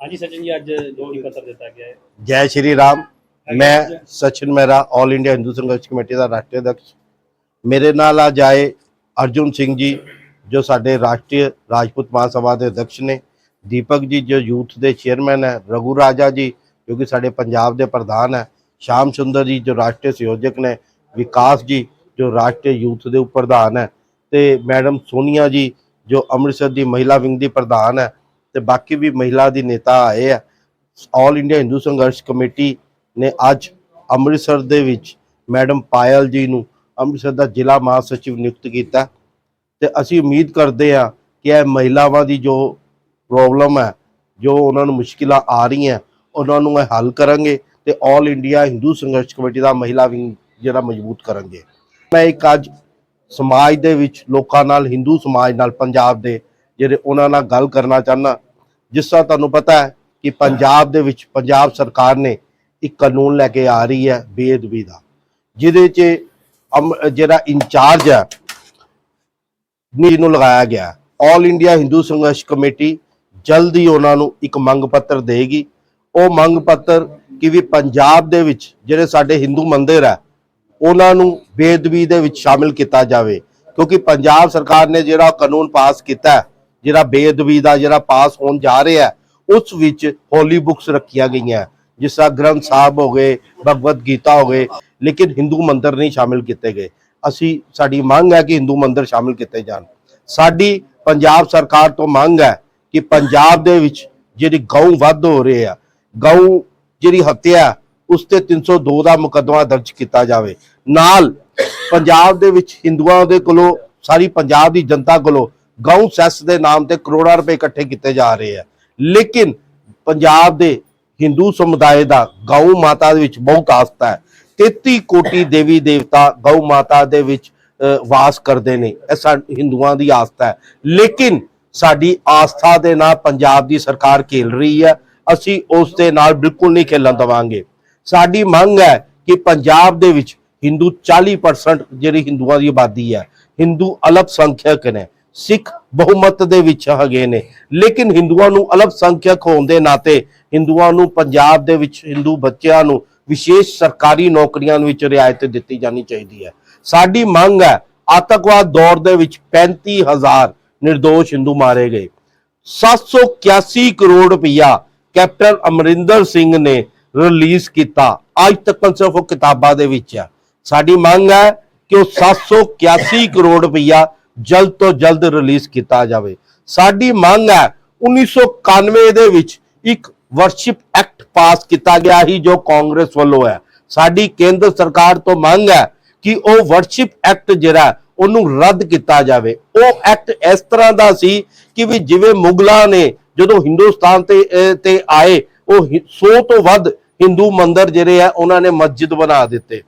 ਹਾਂਜੀ ਸਚਿਨ ਜੀ ਅੱਜ ਲੋਕ ਪੱਤਰ ਦਿੱਤਾ ਗਿਆ ਹੈ। ਜੈ ਸ਼੍ਰੀ ਰਾਮ। ਮੈਂ Sachin Mehra all India Hindu Sangharsh committee ਦਾ ਰਾਸ਼ਟਰੀ ਅਧਿਕਸ਼। ਮੇਰੇ ਨਾਲ ਅੱਜ ਆਏ ਅਰਜੁਨ ਸਿੰਘ ਜੀ ਜੋ ਸਾਡੇ ਰਾਸ਼ਟਰੀ ਰਾਜਪੂਤ ਮਹਾਸਭਾ ਦੇ ਅਧਿਕਸ਼ ਨੇ। ਦੀਪਕ ਜੀ ਜੋ ਯੂਥ ਦੇ ਚੇਅਰਮੈਨ ਹੈ। ਰਘੂ ਰਾਜਾ ਜੀ ਜੋ ਕਿ ਸਾਡੇ ਪੰਜਾਬ ਦੇ ਪ੍ਰਧਾਨ ਹੈ। ਸ਼ਾਮ ਸੁੰਦਰ ਜੀ ਜੋ ਰਾਸ਼ਟਰੀ ਸੰਯੋਜਕ ਨੇ। ਵਿਕਾਸ ਜੀ ਜੋ ਰਾਸ਼ਟਰੀ ਯੂਥ ਦੇ ਉਪ ਪ੍ਰਧਾਨ ਹੈ। ਤੇ ਮੈਡਮ ਸੋਨੀਆ ਜੀ ਜੋ ਅੰਮ੍ਰਿਤਸਰ ਦੀ ਮਹਿਲਾ ਵਿੰਗ ਦੀ ਪ੍ਰਧਾਨ ਹੈ। ਤੇ ਬਾਕੀ ਵੀ ਮਹਿਲਾ ਦੀ ਨੇਤਾ ਆਏ ਆ। ਆਲ ਇੰਡੀਆ ਹਿੰਦੂ ਸੰਘਰਸ਼ ਕਮੇਟੀ ਨੇ ਅੱਜ ਅੰਮ੍ਰਿਤਸਰ ਦੇ ਵਿੱਚ ਮੈਡਮ ਪਾਇਲ ਜੀ ਨੂੰ ਅੰਮ੍ਰਿਤਸਰ ਦਾ ਜ਼ਿਲ੍ਹਾ ਮਹਾਸਚਿਵ ਨਿਯੁਕਤ ਕੀਤਾ। ਤੇ ਅਸੀਂ ਉਮੀਦ ਕਰਦੇ ਹਾਂ ਕਿ ਇਹ ਮਹਿਲਾਵਾਂ ਦੀ ਜੋ ਪ੍ਰੋਬਲਮ ਹੈ, ਜੋ ਉਹਨਾਂ ਨੂੰ ਮੁਸ਼ਕਿਲਾਂ ਆ ਰਹੀਆਂ, ਉਹਨਾਂ ਨੂੰ ਇਹ ਹੱਲ ਕਰਾਂਗੇ ਤੇ ਆਲ ਇੰਡੀਆ ਹਿੰਦੂ ਸੰਘਰਸ਼ ਕਮੇਟੀ ਦਾ ਮਹਿਲਾ ਵਿੰਗ ਜਿਹੜਾ ਮਜ਼ਬੂਤ ਕਰਾਂਗੇ। ਮੈਂ ਇੱਕ ਅੱਜ ਸਮਾਜ ਦੇ ਵਿੱਚ ਲੋਕਾਂ ਨਾਲ ਹਿੰਦੂ ਸਮਾਜ ਨਾਲ, ਪੰਜਾਬ ਦੇ ਜਿਹੜੇ ਉਹਨਾਂ ਨਾਲ ਗੱਲ ਕਰਨਾ ਚਾਹੁੰਦਾ ਜਿਸ ਤਰ੍ਹਾਂ ਤੁਹਾਨੂੰ ਪਤਾ ਹੈ ਕਿ ਪੰਜਾਬ ਦੇ ਵਿੱਚ ਪੰਜਾਬ ਸਰਕਾਰ ਨੇ ਇੱਕ ਕਾਨੂੰਨ ਲੈ ਕੇ ਆ ਰਹੀ ਹੈ ਬੇਅਦਬੀ ਦਾ, ਜਿਹਦੇ 'ਚ ਜਿਹੜਾ ਇੰਚਾਰਜ ਹੈ ਨੂੰ ਲਗਾਇਆ ਗਿਆ ਆਲ ਇੰਡੀਆ ਹਿੰਦੂ ਸੰਘਰਸ਼ ਕਮੇਟੀ ਜਲਦ ਹੀ ਉਹਨਾਂ ਨੂੰ ਇੱਕ ਮੰਗ ਪੱਤਰ ਦੇਗੀ। ਉਹ ਮੰਗ ਪੱਤਰ ਕਿ ਵੀ ਪੰਜਾਬ ਦੇ ਵਿੱਚ ਜਿਹੜੇ ਸਾਡੇ ਹਿੰਦੂ ਮੰਦਿਰ ਹੈ, ਉਹਨਾਂ ਨੂੰ ਬੇਦਬੀ ਦੇ ਵਿੱਚ ਸ਼ਾਮਿਲ ਕੀਤਾ ਜਾਵੇ, ਕਿਉਂਕਿ ਪੰਜਾਬ ਸਰਕਾਰ ਨੇ ਜਿਹੜਾ ਕਾਨੂੰਨ ਪਾਸ ਕੀਤਾ ਜਿਹੜਾ ਬੇਅਦਬੀ ਦਾ ਜਿਹੜਾ ਪਾਸ ਹੋਣ ਜਾ ਰਿਹਾ ਉਸ ਵਿੱਚ ਹੋਲੀ ਬੁੱਕਸ ਰੱਖੀਆਂ ਗਈਆਂ ਜਿਸ ਤਰ੍ਹਾਂ ਗ੍ਰੰਥ ਸਾਹਿਬ ਹੋ ਗਏ, ਭਗਵਦ ਗੀਤਾ ਹੋ ਗਏ, ਲੇਕਿਨ ਹਿੰਦੂ ਮੰਦਰ ਨਹੀਂ ਸ਼ਾਮਿਲ ਕੀਤੇ ਗਏ। ਅਸੀਂ, ਸਾਡੀ ਮੰਗ ਹੈ ਕਿ ਹਿੰਦੂ ਮੰਦਰ ਸ਼ਾਮਿਲ ਕੀਤੇ ਜਾਣ। ਸਾਡੀ ਪੰਜਾਬ ਸਰਕਾਰ ਤੋਂ ਮੰਗ ਹੈ ਕਿ ਪੰਜਾਬ ਦੇ ਵਿੱਚ ਜਿਹੜੀ ਗਊ ਵੱਧ ਹੋ ਰਹੇ ਆ ਗਊ ਜਿਹੜੀ ਹੱਤਿਆ ਉਸ ਤੇ 302 ਦਾ ਮੁਕੱਦਮਾ ਦਰਜ ਕੀਤਾ ਜਾਵੇ। ਨਾਲ ਪੰਜਾਬ ਦੇ ਵਿੱਚ ਹਿੰਦੂਆਂ ਦੇ ਕੋਲੋਂ, ਸਾਰੀ ਪੰਜਾਬ ਦੀ ਜਨਤਾ ਕੋਲੋਂ ਗਊ ਸੈਸ ਦੇ ਨਾਮ ਤੇ ਕਰੋੜਾਂ ਰੁਪਏ ਇਕੱਠੇ ਕੀਤੇ ਜਾ ਰਹੇ ਆ। ਲੇਕਿਨ ਪੰਜਾਬ ਦੇ ਹਿੰਦੂ ਸਮੁਦਾਇ ਦਾ ਗਊ ਮਾਤਾ ਦੇ ਵਿੱਚ ਬਹੁਤ ਆਸਥਾ ਹੈ। 33 ਕੋਟੀ ਦੇਵੀ ਦੇਵਤਾ ਗਊ ਮਾਤਾ ਦੇ ਵਿੱਚ ਵਾਸ ਕਰਦੇ ਨੇ। ਇਹ ਸਾ, ਹਿੰਦੂਆਂ ਦੀ ਆਸਥਾ ਹੈ। ਲੇਕਿਨ ਸਾਡੀ ਆਸਥਾ ਦੇ ਨਾਲ ਪੰਜਾਬ ਦੀ ਸਰਕਾਰ ਖੇਲ ਰਹੀ ਹੈ। ਅਸੀਂ ਉਸ ਦੇ ਨਾਲ ਬਿਲਕੁਲ ਨਹੀਂ ਖੇਲਣ ਦਵਾਂਗੇ। ਸਾਡੀ ਮੰਗ ਹੈ ਕਿ ਪੰਜਾਬ ਦੇ ਵਿੱਚ ਹਿੰਦੂ 40% ਜਿਹੜੀ ਹਿੰਦੂਆਂ ਦੀ ਆਬਾਦੀ ਹੈ, ਹਿੰਦੂ ਅਲਪ ਸੰਖਿਅਕ ਨੇ। ਸਿੱਖ ਬਹੁਮਤ ਦੇ ਵਿੱਚ ਹੈਗੇ ਨੇ। ਲੇਕਿਨ ਹਿੰਦੂਆਂ ਨੂੰ ਅਲਪ ਸੰਖਿਅਕ ਹੋਣ ਦੇ ਨਾਤੇ ਹਿੰਦੂਆਂ ਨੂੰ ਪੰਜਾਬ ਦੇ ਵਿੱਚ ਹਿੰਦੂ ਬੱਚਿਆਂ ਨੂੰ ਵਿਸ਼ੇਸ਼ ਸਰਕਾਰੀ ਨੌਕਰੀਆਂ ਵਿੱਚ ਰਿਆਇਤ ਦਿੱਤੀ ਜਾਣੀ ਚਾਹੀਦੀ ਹੈ। ਸਾਡੀ ਮੰਗ ਹੈ ਆਤੰਕਵਾਦ ਦੌਰ ਦੇ ਵਿੱਚ 35000 ਨਿਰਦੋਸ਼ ਹਿੰਦੂ ਮਾਰੇ ਗਏ। 781 ਕਰੋੜ ਰੁਪਇਆ ਕੈਪਟਨ ਅਮਰਿੰਦਰ ਸਿੰਘ ਨੇ ਰਿਲੀਜ਼ ਕੀਤਾ। ਅੱਜ ਤੱਕ ਸਿਰਫ ਉਹ ਕਿਤਾਬਾਂ ਦੇ ਵਿੱਚ ਹੈ ਸਾਡੀ ਮੰਗ ਹੈ ਕਿ ਉਹ 781 ਕਰੋੜ ਰੁਪਇਆ ਜਲਦ ਤੋਂ ਜਲਦ ਰਿਲੀਜ਼ ਕੀਤਾ ਜਾਵੇ। ਸਾਡੀ ਮੰਗ ਹੈ 1991 ਦੇ ਵਿੱਚ ਇੱਕ ਵਰਸ਼ਿਪ ਐਕਟ ਪਾਸ ਕੀਤਾ ਗਿਆ ਸੀ, ਜੋ ਕਾਂਗਰਸ ਵੱਲੋਂ ਹੈ। ਸਾਡੀ ਕੇਂਦਰ ਸਰਕਾਰ ਤੋਂ ਮੰਗ ਹੈ ਕਿ ਉਹ ਵਰਸ਼ਿਪ ਐਕਟ ਜਿਹੜਾ ਉਹਨੂੰ ਰੱਦ ਕੀਤਾ ਜਾਵੇ। ਉਹ ਐਕਟ ਇਸ ਤਰ੍ਹਾਂ ਦਾ ਸੀ ਕਿ ਵੀ ਜਿਵੇਂ ਮੁਗਲਾਂ ਨੇ ਜਦੋਂ ਹਿੰਦੁਸਤਾਨ ਤੇ ਤੇ ਆਏ, ਉਹ 100 ਤੋਂ ਵੱਧ ਹਿੰਦੂ ਮੰਦਰ ਜਿਹੜੇ ਆ, ਉਹਨਾਂ ਨੇ ਮਸਜਿਦ ਬਣਾ ਦਿੱਤੇ।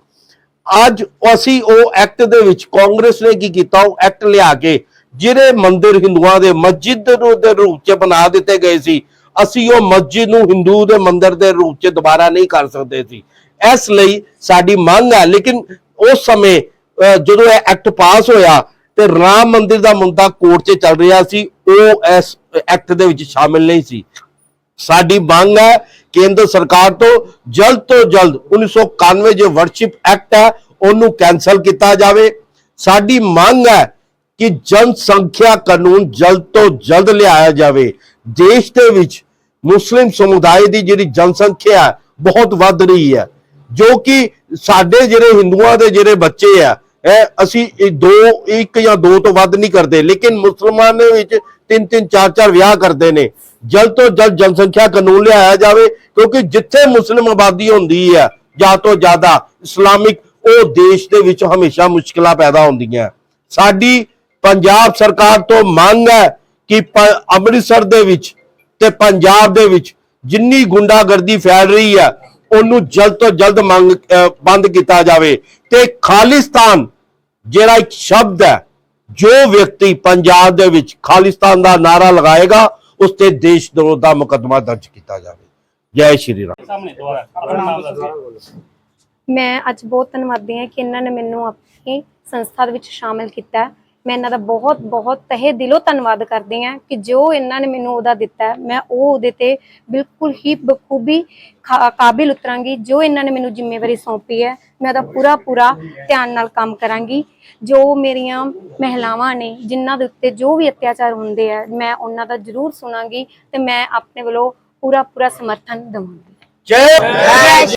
ਅੱਜ ਅਸੀਂ ਉਹ ਐਕਟ ਦੇ ਵਿੱਚ ਕਾਂਗਰਸ ਨੇ ਕੀ ਕੀਤਾ? ਉਹ ਐਕਟ ਲਿਆ ਕੇ ਜਿਹੜੇ ਮੰਦਿਰ ਹਿੰਦੂਆਂ ਦੇ ਮਸਜਿਦ ਦੇ ਰੂਪ 'ਚ ਬਣਾ ਦਿੱਤੇ ਗਏ ਸੀ ਅਸੀਂ ਉਹ ਮਸਜਿਦ ਨੂੰ ਹਿੰਦੂ ਦੇ ਮੰਦਿਰ ਦੇ ਰੂਪ 'ਚ ਦੁਬਾਰਾ ਨਹੀਂ ਕਰ ਸਕਦੇ ਸੀ। ਇਸ ਲਈ ਸਾਡੀ ਮੰਗ ਹੈ ਲੇਕਿਨ ਉਸ ਸਮੇਂ ਅਹ, ਜਦੋਂ ਇਹ ਐਕਟ ਪਾਸ ਹੋਇਆ ਤੇ ਰਾਮ ਮੰਦਿਰ ਦਾ ਮੁੱਦਾ ਕੋਰਟ 'ਚ ਚੱਲ ਰਿਹਾ ਸੀ ਉਹ ਇਸ ਐਕਟ ਦੇ ਵਿੱਚ ਸ਼ਾਮਿਲ ਨਹੀਂ ਸੀ। ਸਾਡੀ ਮੰਗ ਹੈ ਕੇਂਦਰ ਸਰਕਾਰ ਤੋਂ ਜਲਦ ਤੋਂ ਜਲਦ 1991 ਜੋ ਵਰਸ਼ਿਪ ਐਕਟ ਹੈ ਉਹਨੂੰ ਕੈਨਸਲ ਕੀਤਾ ਜਾਵੇ। ਸਾਡੀ ਮੰਗ ਹੈ ਕਿ ਜਨਸੰਖਿਆ ਕਾਨੂੰਨ ਜਲਦ ਤੋਂ ਜਲਦ ਲਿਆਇਆ ਜਾਵੇ। ਦੇਸ਼ ਦੇ ਵਿੱਚ ਮੁਸਲਿਮ ਸਮੁਦਾਇ ਦੀ ਜਿਹੜੀ ਜਨਸੰਖਿਆ ਹੈ, ਬਹੁਤ ਵੱਧ ਰਹੀ ਹੈ। ਜੋ ਕਿ ਸਾਡੇ ਜਿਹੜੇ ਹਿੰਦੂਆਂ ਦੇ ਜਿਹੜੇ ਬੱਚੇ ਆ ਇਹ ਅਸੀਂ ਦੋ ਇੱਕ ਜਾਂ ਦੋ ਤੋਂ ਵੱਧ ਨਹੀਂ ਕਰਦੇ। ਲੇਕਿਨ ਮੁਸਲਮਾਨ ਦੇ ਵਿੱਚ ਤਿੰਨ ਤਿੰਨ ਚਾਰ ਚਾਰ ਵਿਆਹ ਕਰਦੇ ਨੇ। ਜਲਦ ਤੋਂ ਜਲਦ ਜਨਸੰਖਿਆ ਕਾਨੂੰਨ ਲਿਆਇਆ ਜਾਵੇ, ਕਿਉਂਕਿ ਜਿੱਥੇ ਮੁਸਲਿਮ ਆਬਾਦੀ ਹੁੰਦੀ ਹੈ, ਜਾਂ ਤੋਂ ਜ਼ਿਆਦਾ ਇਸਲਾਮਿਕ, ਉਹ ਦੇਸ਼ ਦੇ ਵਿੱਚ ਹਮੇਸ਼ਾ ਮੁਸ਼ਕਲਾਂ ਪੈਦਾ ਹੁੰਦੀਆਂ। ਸਾਡੀ ਪੰਜਾਬ ਸਰਕਾਰ ਤੋਂ ਮੰਗ ਹੈ ਕਿ ਅੰਮ੍ਰਿਤਸਰ ਦੇ ਵਿੱਚ ਤੇ ਪੰਜਾਬ ਦੇ ਵਿੱਚ ਜਿੰਨੀ ਗੁੰਡਾਗਰਦੀ ਫੈਲ ਰਹੀ ਹੈ, ਉਹਨੂੰ ਜਲਦ ਤੋਂ ਜਲਦ ਮੰਗ ਬੰਦ ਕੀਤਾ ਜਾਵੇ। ਤੇ ਖਾਲਿਸਤਾਨ ਜਿਹੜਾ ਇੱਕ ਸ਼ਬਦ ਹੈ, ਜੋ ਵਿਅਕਤੀ ਪੰਜਾਬ ਦੇ ਵਿੱਚ ਖਾਲਿਸਤਾਨ ਦਾ ਨਾਰਾ ਲਗਾਏਗਾ ਉਸ ਤੇ ਦੇਸ਼ ਵਿਰੋਧ ਦਾ ਮੁਕੱਦਮਾ ਦਰਜ ਕੀਤਾ ਜਾਵੇ। ਜੈ ਸ਼੍ਰੀ ਰਾਮ। ਸਾਹਮਣੇ ਦੁਬਾਰਾ ਆਪਣਾ ਨਾਮ ਦੱਸੋ। ਮੈਂ ਅੱਜ ਬਹੁਤ ਧੰਨਵਾਦੀ ਹਾਂ ਕਿ ਇਹਨਾਂ ਨੇ ਮੈਨੂੰ ਆਪਣੀ ਸੰਸਥਾ ਦੇ ਵਿੱਚ ਸ਼ਾਮਿਲ ਕੀਤਾ। ਹੈ। ਮੈਂ ਇਹਨਾਂ ਦਾ ਬਹੁਤ ਬਹੁਤ ਤਹਿ ਦਿਲੋਂ ਧੰਨਵਾਦ ਕਰਦੀ ਹਾਂ ਕਿ ਜੋ ਇਹਨਾਂ ਨੇ ਮੈਨੂੰ ਉਹਦਾ ਦਿੱਤਾ ਮੈਂ ਉਹ ਉਹਦੇ ਤੇ ਬਿਲਕੁਲ ਹੀ ਬਖੂਬੀ ਕਾਬਿਲ ਉਤਰਾਂਗੀ, ਜੋ ਇਹਨਾਂ ਨੇ ਮੈਨੂੰ ਜ਼ਿੰਮੇਵਾਰੀ ਸੌਂਪੀ ਹੈ, ਮੈਂ ਉਹਦਾ ਪੂਰਾ ਪੂਰਾ ਧਿਆਨ ਨਾਲ ਕੰਮ ਕਰਾਂਗੀ। ਜੋ ਮੇਰੀਆਂ ਮਹਿਲਾਵਾਂ ਨੇ, ਜਿਨ੍ਹਾਂ ਦੇ ਉੱਤੇ ਜੋ ਵੀ ਅਤਿਆਚਾਰ ਹੁੰਦੇ ਆ, ਮੈਂ ਉਹਨਾਂ ਦਾ ਜ਼ਰੂਰ ਸੁਣਾਂਗੀ ਤੇ ਮੈਂ ਆਪਣੇ ਵੱਲੋਂ ਪੂਰਾ ਪੂਰਾ ਸਮਰਥਨ ਦਵਾਂਗੀ। ਜੈ